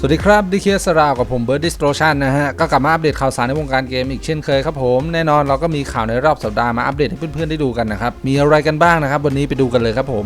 สวัสดีครับดิเคสราวกับผมเบิร์ดดิสโตรชันนะฮะ ก็กลับมาอัปเดตข่าวสารในวงการเกมอีกเช่นเคยครับผม แน่นอนเราก็มีข่าวในรอบสัปดาห์มาอัปเดตให้เพื่อนๆได้ดูกันนะครับ มีอะไรกันบ้างนะครับ วันนี้ไปดูกันเลยครับผม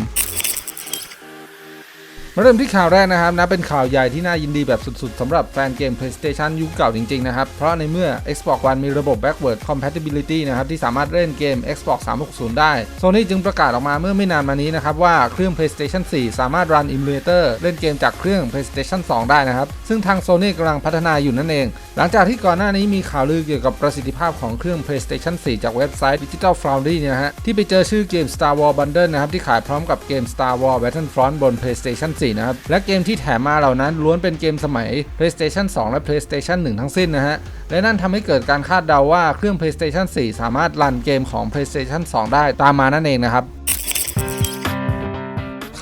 มาเริ่มที่ข่าวแรกนะครับนะเป็นข่าวใหญ่ที่น่ายินดีแบบสุดๆสำหรับแฟนเกม PlayStation ยุคเก่าจริง ๆ นะครับ เพราะในเมื่อ Xbox One มีระบบ backward compatibility นะครับ ที่สามารถเล่นเกม Xbox 360 ได้ Sony จึงประกาศออกมาเมื่อไม่นานมานี้นะครับ ว่าเครื่อง PlayStation 4 สามารถ run emulator เล่นเกมจากเครื่อง PlayStation 2 ได้นะครับ ซึ่งทาง Sony กำลังพัฒนาอยู่นั่นเอง หลังจากที่ก่อนหน้านี้มีข่าวลือเกี่ยวกับประสิทธิภาพของเครื่อง PlayStation 4 จากเว็บไซต์ Digital Foundry นะฮะที่ไปเจอชื่อเกม Star Wars Bundle นะครับที่ขายพร้อมกับเกม Star Wars Battlefront บน PlayStation 4 นะครับ และเกมที่แถมมาเหล่านั้นล้วนเป็นเกมสมัย PlayStation 2 และ PlayStation 1 ทั้งสิ้นนะฮะ และนั่นทำให้เกิดการคาดเดาว่าเครื่อง PlayStation 4 สามารถรันเกมของ PlayStation 2 ได้ตามมานั่นเองนะครับ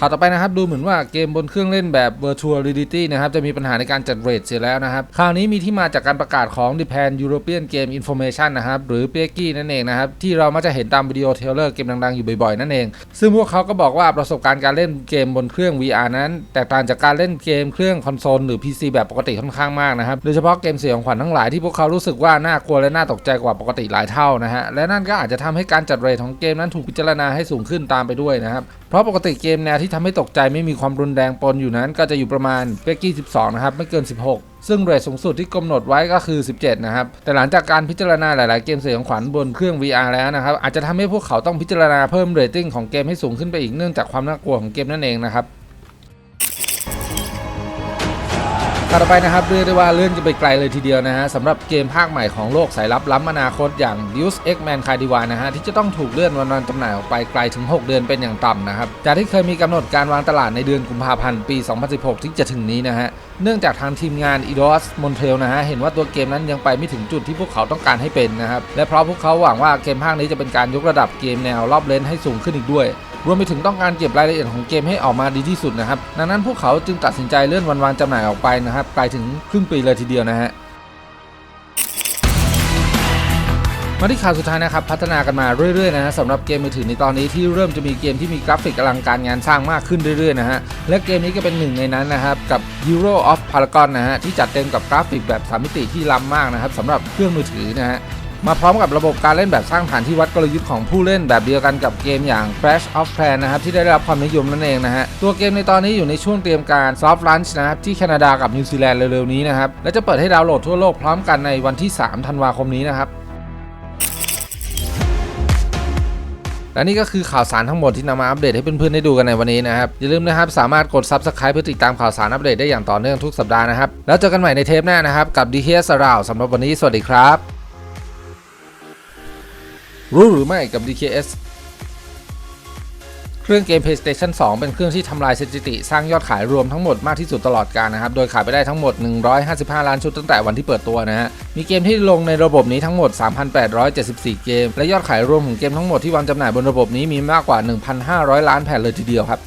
ข่าวต่อไปนะครับดูเหมือนว่าเกมบนเครื่องเล่นแบบ Virtual Reality นะครับจะมีปัญหาในการจัดเรทเสียแล้วนะครับคราวนี้มีที่มาจากการประกาศของ Japan European Game Information นะครับหรือ p e g i นั่นเองนะครับที่เรามักจะเห็นตามวิดีโอเทรลเลอร์เกมดังๆอยู่บ่อยๆนั่นเอง ซึ่งพวกเขาก็บอกว่าประสบการณ์การเล่นเกมบนเครื่อง VR นั้นแตกต่างจากการเล่นเกมเครื่องคอนโซลหรือ PC แบบปกติค่อนข้างมากนะครับโดยเฉพาะเกมเสียงขวัญทั้งหลายที่พวกเขารู้สึกว่าน่ากลัวและน่าตกใจกว่าปกติหลายเท่านะฮะและนั่นก็อาจจะทำให้การจัดเรทของเกมนั้นถูกพิจารณาให้สูงขึ้นตามไปด้วยนะครับเพราะปกติเกมแนวที่ทำให้ตกใจไม่มีความรุนแรงปนอยู่นั้น ก็จะอยู่ประมาณเปกกี้ 12 นะครับ ไม่เกิน 16 ซึ่งเรทสูงสุดที่กำหนดไว้ก็คือ 17 นะครับ แต่หลังจากการพิจารณาหลาย ๆ เกมเสียงขวัญบนเครื่อง VR แล้วนะครับ อาจจะทำให้พวกเขาต้องพิจารณาเพิ่มเรตติ้งของเกมให้สูงขึ้นไปอีกเนื่องจากความน่ากลัวของเกมนั่นเองนะครับ ต่อไปนะครับเรียกได้ว่าเลื่อนจะไปไกลเลยทีเดียวนะฮะสำหรับเกมภาคใหม่ของโลกสายลับล้ำอนาคตอย่าง Deus Ex Man c a d i v a นะฮะที่จะต้องถูกเลื่อนวันวันจำหน่ายออกไปไกลถึง 6 เดือนเป็นอย่างต่ำนะครับจากที่เคยมีกำหนดการวางตลาดในเดือนกุมภาพันธ์ปี 2016 ที่จะถึงนี้นะฮะเนื่องจากทางทีมงาน EDOS Montreal นะฮะเห็นว่าตัวเกมนั้นยังไปไม่ถึงจุดที่พวกเขาต้องการให้เป็นนะครับและเพราะพวกเขาหวังว่าเกมภาคนี้จะเป็นการยกระดับเกมแนวรอบเลนให้สูงขึ้นอีกด้วย รวมไปถึงต้องการเก็บรายละเอียดของเกมให้ออกมาดีที่สุดนะครับ ดังนั้นพวกเขาจึงตัดสินใจเลื่อนวันวางจำหน่ายออกไปนะครับไกลถึงครึ่งปีเลยทีเดียวนะฮะมาที่ข่าวสุดท้ายนะครับพัฒนากันมาเรื่อยๆนะฮะสำหรับเกมมือถือในตอนนี้ที่เริ่มจะมีเกมที่มีกราฟิกอลังการงานสร้างมากขึ้นเรื่อยๆนะฮะและเกมนี้ก็เป็นหนึ่งในนั้นนะครับกับ Hero of Paragon นะฮะที่จัดเต็มกับกราฟิกแบบสามมิติที่ล้ำมากนะครับสำหรับเครื่องมือถือนะฮะ มาพร้อมกับระบบการเล่นแบบสร้างฐานที่วัดกลยุทธ์ของผู้เล่นแบบเดียวกันกับเกมอย่าง Crash of Clan นะครับที่ได้รับความนิยมนั่นเองนะฮะตัวเกมในตอนนี้อยู่ในช่วงเตรียมการ Soft Launch นะครับที่แคนาดากับนิวซีแลนด์เร็วๆนี้นะครับและจะเปิดให้ดาวน์โหลดทั่วโลกพร้อมกันในวันที่ 3 ธันวาคมนี้นะครับและนี่ก็คือข่าวสารทั้งหมดที่นำมาอัปเดตให้เพื่อนๆได้ดูกันในวันนี้นะครับ อย่าลืมนะครับ สามารถกด Subscribe เพื่อติดตามข่าวสารอัปเดตได้อย่างต่อเนื่องทุกสัปดาห์นะครับ แล้วเจอกันใหม่ในเทปหน้านะครับ กับ DKS สราวสำหรับวันนี้ สวัสดีครับ รู้หรือไม่กับ DKS เครื่องเกม PlayStation 2 เป็นเครื่องที่ทำลายสถิติ สร้างยอดขายรวมทั้งหมดมากที่สุดตลอดกาลนะครับ โดยขายไปได้ทั้งหมด 155 ล้านชุดตั้งแต่วันที่เปิดตัวนะฮะ มีเกมที่ลงในระบบนี้ทั้งหมด 3,874 เกม และยอดขายรวมของเกมทั้งหมดที่วางจำหน่ายบนระบบนี้มีมากกว่า 1,500 ล้านแผ่นเลยทีเดียวครับ